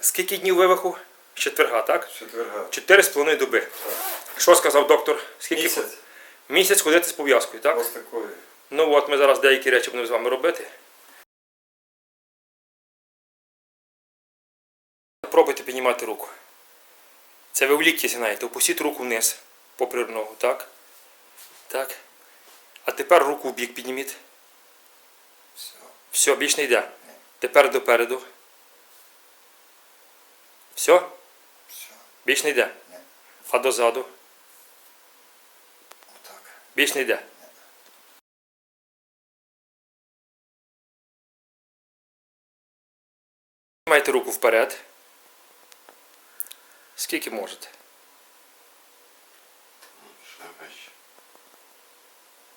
скільки днів вивиху? З четверга, так? Четверга. Чотири з половиною доби. Що сказав доктор? Скільки Місяць. Місяць ходити з пов'язкою, так? Ось такої. Ну от ми зараз деякі речі будемо з вами робити. Пробуйте піднімати руку. Це ви в лікті знаєте. Опустіть руку вниз, попри ногу, так? Так. А тепер руку в бік підніміть. Все. Все, більш не йде. Тепер допереду. Все? Все. Більш не йде. Ні. А дозаду. Отак. Більш не йде. Майте руку вперед. Скільки можете.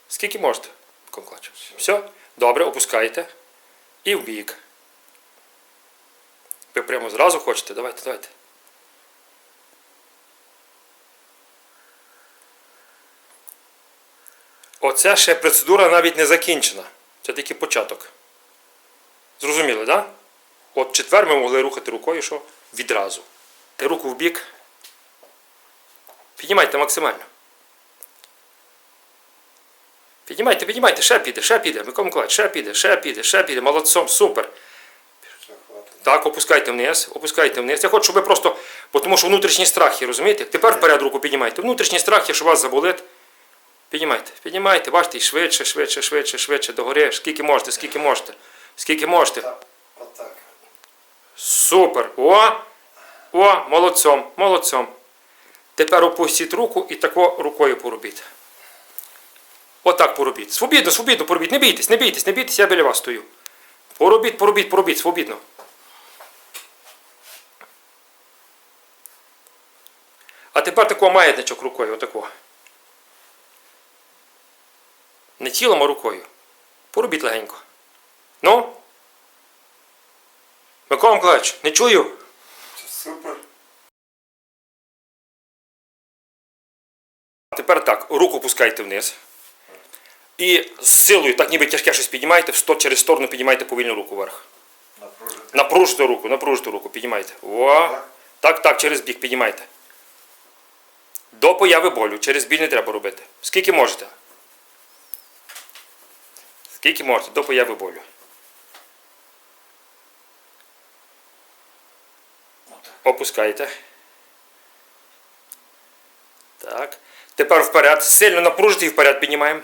Скільки можете? Все? Добре, опускаєте. І в бік. Ви прямо зразу хочете? Давайте, давайте. Оця ще процедура навіть не закінчена. Це тільки початок. Зрозуміли, так? Да? От четвер ми могли рухати рукою, що відразу. Ти руку в бік. Піднімайте максимально. Піднімайте, піднімайте, ще піде, ще піде. Микола Миколаївич, ще піде, ще піде, ще піде. Молодцом, супер. Так, опускайте вниз, опускайте вниз. Я хочу, щоб ви просто, тому що внутрішні страхи, розумієте? Тепер вперед руку піднімайте. Внутрішні страхи, що вас заболить. Піднімайте, піднімайте, бачите, і швидше, швидше, швидше, швидше, догори. Скільки можете, скільки можете. Скільки можете. Супер. О! О, молодцом, молодцом. Тепер опустіть руку і тако рукою поробіть. Отак поробіть. Свобідно, свобідно поробіть. Не бійтесь, не бійтесь, не бійтесь, я біля вас стою. Поробіть, поробіть, поробіть, свобідно. А тепер тако маятничок рукою, отако. Не тілом, а рукою. Поробіть легенько. Ну? Микола Миколаївич, не чую. Супер. Тепер так, руку пускайте вниз. І з силою, так ніби тяжке щось в сто- через сторону піднімайте повільно руку вверх. Напружити. Руку, напружте руку, піднімайте. О, так, так, через бік піднімайте. До появи болю. Через біль не треба робити. Скільки можете? Скільки можете, до появи болю. Отак. Опускайте. Так. Тепер вперед. Сильно напружити і вперед піднімаємо.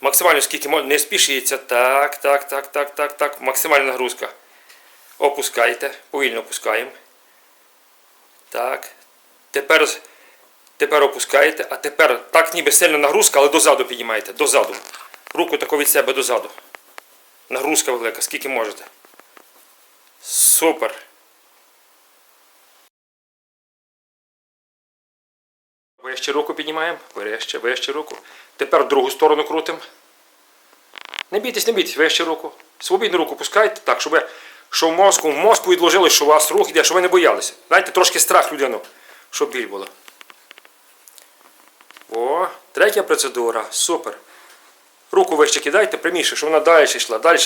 Максимально скільки можна. Не спішіться. Так, так, так, так, так, так. Максимальна нагрузка. Опускайте. Повільно опускаємо. Так. Тепер, тепер опускаєте, а тепер так ніби сильна нагрузка, але дозаду піднімаєте. Дозаду. Руку тако від себе дозаду. Нагрузка велика, скільки можете. Супер. Вище руку піднімаємо. Вище, вище руку. Тепер другу сторону крутимо. Не бійтесь, не бійтесь, вище руку. Свобідну руку пускайте, так, щоб, щоб в мозку, в мозку відложилось, що у вас рух йде, щоб ви не боялися. Дайте трошки страх людину, щоб біль було. О, третя процедура. Супер. Руку вище кидайте, пряміше, щоб вона далі йшла. Далі,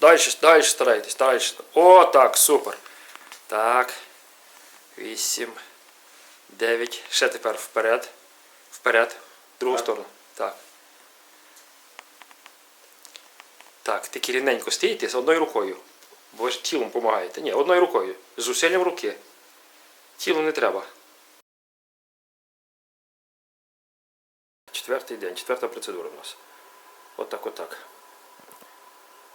далі, далі старайтесь, далі. О, так, супер. Так. Вісім. Дев'ять. Ще тепер вперед. Вперед. В другу Так. сторону. Так. Так, таки рівненько стоїте з одною рукою. Бо ж тілом допомагаєте. Ні, одною рукою. З зусиллям руки. Тілу не треба. Четвертий день, четверта процедура у нас. Отак, отак.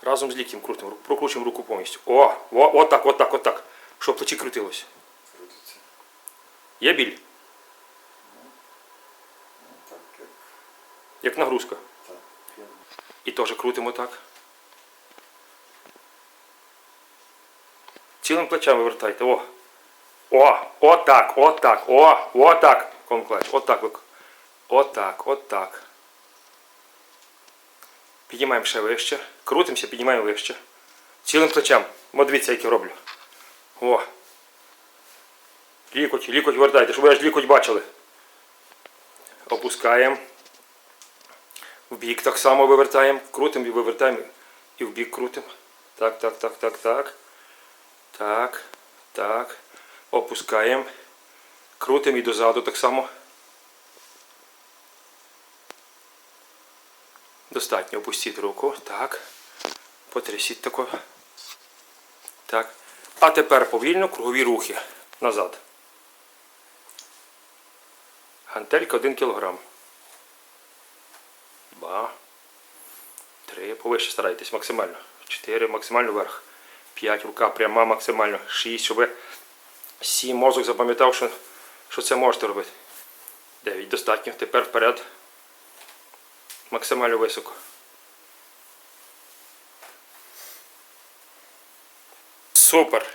Разом з ліктем крутимо, прокручуємо руку повністю. О, о, отак, отак, отак. Щоб плечі крутилось. Є біль, як нагрузка. І теж крутимо так. Цілим плечем вивертайте. О. О, отак, отак, о, отак. Конклач, отак. ви- Отак, отак. Піднімаємо ще вище. Крутимося, піднімаємо вище. Цілим плечем. О, дивіться, як я роблю. О. Лікоть, лікоть вертайте, щоб ви аж лікоть бачили. Опускаємо. В бік так само вивертаємо, крутимо і вивертаємо і в бік крутимо. Так, так, так, так, так. Так, так. Опускаємо. Крутимо і дозаду так само. Достатньо опустіть руку. Так. Потрясіть тако. Так. А тепер повільно кругові рухи. Назад. Гантелька 1 кг. Два. Три. Повище старайтесь максимально. Чотири. Максимально вверх. П'ять. Рука пряма максимально. 6, Щоб ви сім. Мозок запам'ятав, що, що це можете робити. Дев'ять. Достатньо. Тепер вперед. Максимально високо. Супер.